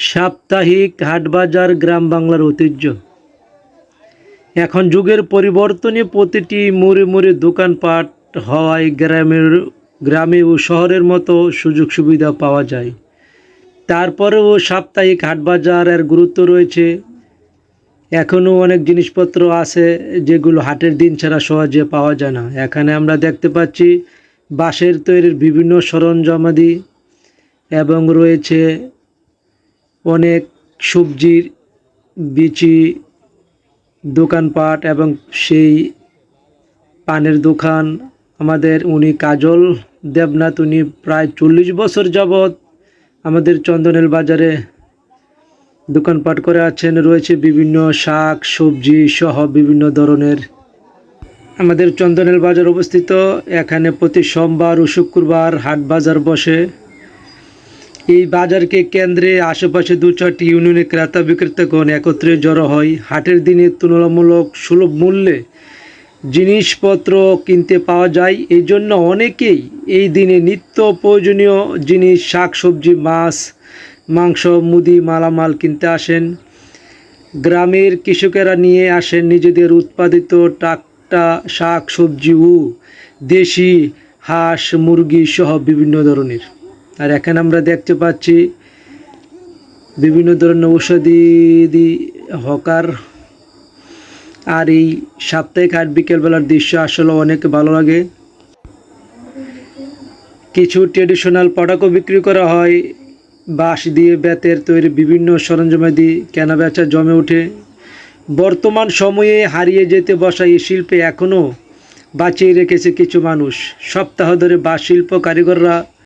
সাপ্তাহিক হাটবাজার গ্রাম বাংলার ঐতিহ্য। এখন যুগের পরিবর্তনে প্রতিটি মোড়ে মোড়ে দোকানপাট হওয়ায় গ্রামের, গ্রামে ও শহরের মতো সুযোগ সুবিধা পাওয়া যায়। তারপরেও সাপ্তাহিক হাটবাজারের গুরুত্ব রয়েছে। এখনও অনেক জিনিসপত্র আছে যেগুলো হাটের দিন ছাড়া সহজে পাওয়া যায় না। এখানে আমরা দেখতে পাচ্ছি বাঁশের তৈরির বিভিন্ন সরঞ্জামাদি এবং রয়েছে অনেক সবজির, বিচি, দোকানপাট এবং সেই পানের দোকান। আমাদের উনি কাজল দেবনাথ, উনি প্রায় চল্লিশ বছর যাবৎ আমাদের চন্দনেল বাজারে দোকানপাট করে আছেন। রয়েছে বিভিন্ন শাক, সবজি সহ বিভিন্ন ধরনের। আমাদের চন্দনেল বাজার অবস্থিত এখানে প্রতি সোমবার ও শুক্রবার হাট বাজার বসে। এই বাজারকে কেন্দ্রে আশেপাশে দু চারটি ইউনিয়নের ক্রেতা বিক্রেতাগণ একত্রে জড়ো হয়। হাটের দিনে তুলনামূলক সুলভ মূল্যে জিনিসপত্র কিনতে পাওয়া যায়। এই জন্য অনেকেই এই দিনে নিত্য প্রয়োজনীয় জিনিস শাক সবজি মাছ, মাংস, মুদি, মালামাল কিনতে আসেন। গ্রামের কৃষকেরা নিয়ে আসেন নিজেদের উৎপাদিত টাকটা শাক সবজি ও দেশি হাঁস, মুরগি সহ বিভিন্ন ধরনের। আর এখানে আমরা দেখতে পাচ্ছি বিভিন্ন ধরনের ঔষধি হকার। আর এই সাপ্তাহিক হাট বিকেলবেলার দৃশ্য আসলে অনেক ভালো লাগে। কিছু ট্রেডিশনাল পটাকও বিক্রি করা হয়। বাঁশ দিয়ে বেতের তৈরি বিভিন্ন সরঞ্জামাদি কেনা বেচা জমে ওঠে। বর্তমান সময়ে হারিয়ে যেতে বসা এই শিল্পে এখনও বাঁচিয়ে রেখেছে কিছু মানুষ। সপ্তাহ ধরে বাঁশ শিল্প কারিগররা